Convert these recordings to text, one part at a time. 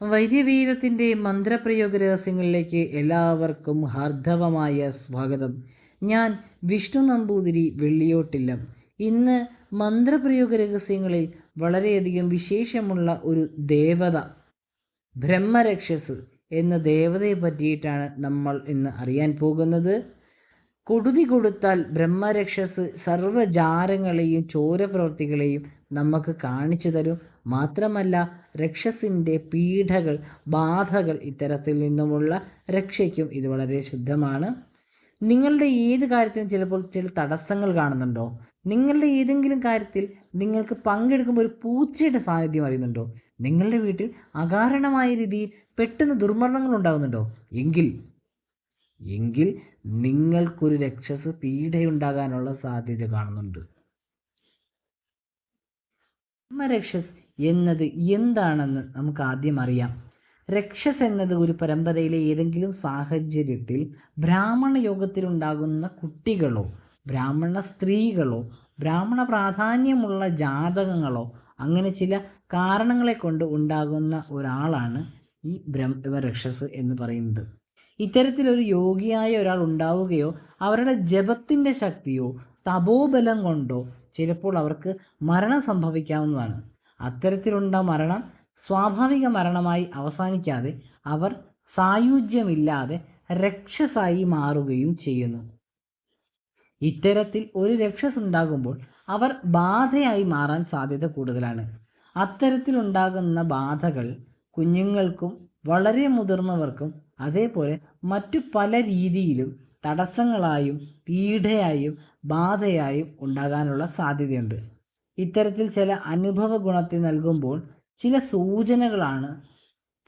വൈദ്യവേദത്തിന്റെ മന്ത്രപ്രയോഗ രഹസ്യങ്ങളിലേക്ക് എല്ലാവർക്കും ഹാർദവമായ സ്വാഗതം. ഞാൻ വിഷ്ണു നമ്പൂതിരി വെള്ളിയോട്ടില്ല. ഇന്ന് മന്ത്രപ്രയോഗ രഹസ്യങ്ങളിൽ വളരെയധികം വിശേഷമുള്ള ഒരു ദേവത ബ്രഹ്മരക്ഷസ് എന്ന ദേവതയെ പറ്റിയിട്ടാണ് നമ്മൾ ഇന്ന് അറിയാൻ പോകുന്നത്. കൊടുതി കൊടുത്താൽ ബ്രഹ്മരക്ഷസ് സർവജാരങ്ങളെയും ചോരപ്രവൃത്തികളെയും നമുക്ക് കാണിച്ചു തരും. മാത്രമല്ല രക്ഷസിന്റെ പീഡകൾ ബാധകൾ ഇത്തരത്തിൽ നിന്നുമുള്ള രക്ഷയ്ക്കും ഇത് വളരെ ശുദ്ധമാണ്. നിങ്ങളുടെ ഏത് കാര്യത്തിനും ചിലപ്പോൾ ചില തടസ്സങ്ങൾ കാണുന്നുണ്ടോ? നിങ്ങളുടെ ഏതെങ്കിലും കാര്യത്തിൽ നിങ്ങൾക്ക് പങ്കെടുക്കുമ്പോൾ ഒരു പൂച്ചയുടെ സാന്നിധ്യം അറിയുന്നുണ്ടോ? നിങ്ങളുടെ വീട്ടിൽ അകാരണമായ രീതിയിൽ പെട്ടെന്ന് ദുർമരണങ്ങൾ ഉണ്ടാകുന്നുണ്ടോ? എങ്കിൽ എങ്കിൽ നിങ്ങൾക്കൊരു രക്ഷസ് പീഡയുണ്ടാകാനുള്ള സാധ്യത കാണുന്നുണ്ട്. ബ്രഹ്മരക്ഷസ് എന്നത് എന്താണെന്ന് നമുക്ക് ആദ്യം അറിയാം. രക്ഷസ് എന്നത് ഒരു പരമ്പരയിലെ ഏതെങ്കിലും സാഹചര്യത്തിൽ ബ്രാഹ്മണ യോഗത്തിലുണ്ടാകുന്ന കുട്ടികളോ ബ്രാഹ്മണ സ്ത്രീകളോ ബ്രാഹ്മണ പ്രാധാന്യമുള്ള ജാതകങ്ങളോ അങ്ങനെ ചില കാരണങ്ങളെ കൊണ്ട് ഉണ്ടാകുന്ന ഒരാളാണ് ഈ ബ്രഹ്മരക്ഷസ് എന്ന് പറയുന്നത്. ഇത്തരത്തിലൊരു യോഗിയായ ഒരാൾ ഉണ്ടാവുകയോ അവരുടെ ജപത്തിന്റെ ശക്തിയോ തപോബലം കൊണ്ടോ ചിലപ്പോൾ അവർക്ക് മരണം സംഭവിക്കാവുന്നതാണ്. അത്തരത്തിലുണ്ട മരണം സ്വാഭാവിക മരണമായി അവസാനിക്കാതെ അവർ സായുജ്യമില്ലാതെ രക്ഷസായി മാറുകയും ചെയ്യുന്നു. ഇത്തരത്തിൽ ഒരു രക്ഷസ് ഉണ്ടാകുമ്പോൾ അവർ ബാധയായി മാറാൻ സാധ്യത കൂടുതലാണ്. അത്തരത്തിലുണ്ടാകുന്ന ബാധകൾ കുഞ്ഞുങ്ങൾക്കും വളരെ മുതിർന്നവർക്കും അതേപോലെ മറ്റു പല രീതിയിലും തടസ്സങ്ങളായും പീഡയായും ബാധയായും ഉണ്ടാകാനുള്ള സാധ്യതയുണ്ട്. ഇത്തരത്തിൽ ചില അനുഭവ ഗുണത്തെ നൽകുമ്പോൾ ചില സൂചനകളാണ്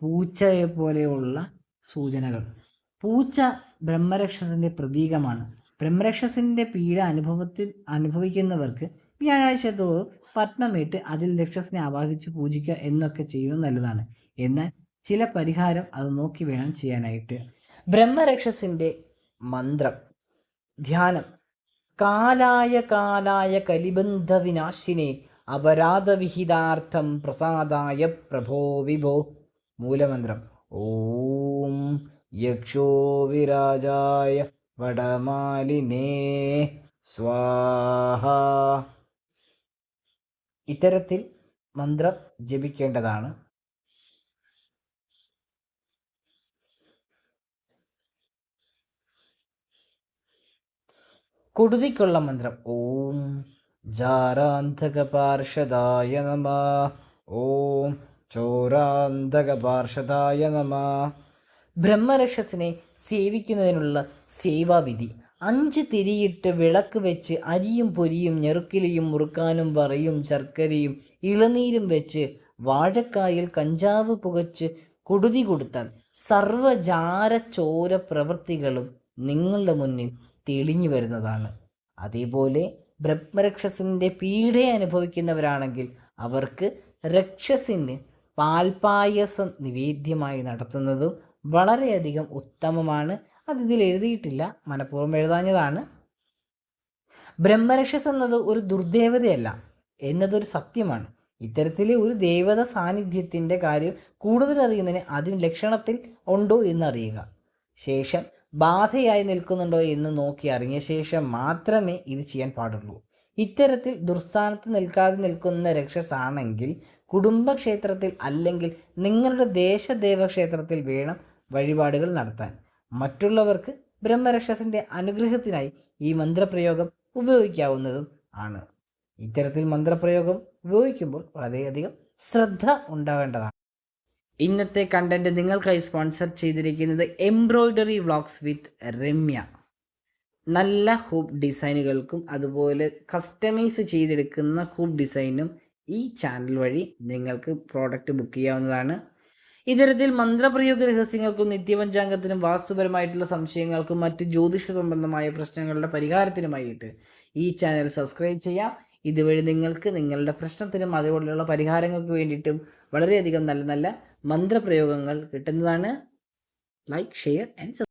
പൂച്ചയെ പോലെയുള്ള സൂചനകൾ. പൂച്ച ബ്രഹ്മരക്ഷസിന്റെ പ്രതീകമാണ്. ബ്രഹ്മരക്ഷസിന്റെ പീഡ അനുഭവത്തിൽ അനുഭവിക്കുന്നവർക്ക് വ്യാഴാഴ്ച തോറും പത്മമിട്ട് അതിൽ രക്ഷസിനെ ആവാഹിച്ച് പൂജിക്കുക എന്നൊക്കെ ചെയ്യുന്നത് നല്ലതാണ്. എന്നാൽ ചില പരിഹാരം അത് നോക്കി വേണം ചെയ്യാനായിട്ട്. ബ്രഹ്മരക്ഷസിന്റെ മന്ത്രം ധ്യാനം. കാലായ കാലായ കലിബന്ധ വിനാശിനെ അപരാധവിഹിതാർത്ഥം പ്രസാദായ പ്രഭോ വിഭോ. മൂലമന്ത്രം ഓം യക്ഷോ വിരാജായ വടമാലിനേ സ്വാഹ. ഇത്തരത്തിൽ മന്ത്രം ജപിക്കേണ്ടതാണ്. കൊടുതിക്കുള്ള മന്ത്രം. ഓം ജാരാന്തക പാർഷദായ നമ. ഓം ചോരാന്തക പാർഷദായ നമ. ബ്രഹ്മരക്ഷസിനെ സേവിക്കുന്നതിനുള്ള സേവാവിധി. അഞ്ച് തിരിയിട്ട് വിളക്ക് വെച്ച് അരിയും പൊരിയും ഞെറുക്കിലിയും മുറുക്കാനും വറയും ശർക്കരയും ഇളനീരും വെച്ച് വാഴക്കായിൽ കഞ്ചാവ് പുകച്ച് കൊടുതി കൊടുത്താൽ സർവജാര ചോര പ്രവൃത്തികളും നിങ്ങളുടെ മുന്നിൽ തെളിഞ്ഞു വരുന്നതാണ്. അതേപോലെ ബ്രഹ്മരക്ഷസിന്റെ പീഡ അനുഭവിക്കുന്നവരാണെങ്കിൽ അവർക്ക് രക്ഷസിന് പാൽപായസം നിവേദ്യമായി നടത്തുന്നതും വളരെയധികം ഉത്തമമാണ്. അത് ഇതിൽ എഴുതിയിട്ടില്ല. മനഃപൂർവം എഴുതാഞ്ഞതാണ്. ബ്രഹ്മരക്ഷസ് എന്നത് ഒരു ദുർദേവതയല്ല എന്നതൊരു സത്യമാണ്. ഇത്തരത്തിലെ ഒരു ദേവത സാന്നിധ്യത്തിന്റെ കാര്യം കൂടുതൽ അറിയുന്നതിന് ആദ്യം ലക്ഷണത്തിൽ ഉണ്ടോ എന്നറിയുക. ശേഷം ബാധയായി നിൽക്കുന്നുണ്ടോ എന്ന് നോക്കി അറിഞ്ഞ ശേഷം മാത്രമേ ഇത് ചെയ്യാൻ പാടുള്ളൂ. ഇത്തരത്തിൽ ദുർസ്ഥാനത്ത് നിൽക്കാതെ നിൽക്കുന്ന രക്ഷസാണെങ്കിൽ കുടുംബക്ഷേത്രത്തിൽ അല്ലെങ്കിൽ നിങ്ങളുടെ ദേശദേവ ക്ഷേത്രത്തിൽ വേണം വഴിപാടുകൾ നടത്താൻ. മറ്റുള്ളവർക്ക് ബ്രഹ്മരക്ഷസിന്റെ അനുഗ്രഹത്തിനായി ഈ മന്ത്രപ്രയോഗം ഉപയോഗിക്കാവുന്നതും ആണ്. ഇത്തരത്തിൽ മന്ത്രപ്രയോഗം ഉപയോഗിക്കുമ്പോൾ വളരെയധികം ശ്രദ്ധ ഉണ്ടാവേണ്ടതാണ്. ഇന്നത്തെ കണ്ടന്റ് നിങ്ങൾക്കായി സ്പോൺസർ ചെയ്തിരിക്കുന്നത് എംബ്രോയ്ഡറി വ്ളോഗ്സ് വിത്ത് രമ്യ. നല്ല ഹൂപ്പ് ഡിസൈനുകൾക്കും അതുപോലെ കസ്റ്റമൈസ് ചെയ്തെടുക്കുന്ന ഹൂപ്പ് ഡിസൈനും ഈ ചാനൽ വഴി നിങ്ങൾക്ക് പ്രോഡക്റ്റ് ബുക്ക് ചെയ്യാവുന്നതാണ്. ഇത്തരത്തിൽ മന്ത്രപ്രയോഗ രഹസ്യങ്ങൾക്കും നിത്യപഞ്ചാംഗത്തിനും വാസ്തുപരമായിട്ടുള്ള സംശയങ്ങൾക്കും മറ്റ് ജ്യോതിഷ സംബന്ധമായ പ്രശ്നങ്ങളുടെ പരിഹാരത്തിനുമായിട്ട് ഈ ചാനൽ സബ്സ്ക്രൈബ് ചെയ്യാം. ഇതുവഴി നിങ്ങൾക്ക് നിങ്ങളുടെ പ്രശ്നത്തിനും അതുപോലെയുള്ള പരിഹാരങ്ങൾക്ക് വേണ്ടിയിട്ടും വളരെയധികം നല്ല നല്ല മന്ത്രപ്രയോഗങ്ങൾ കിട്ടുന്നതാണ്. Like share and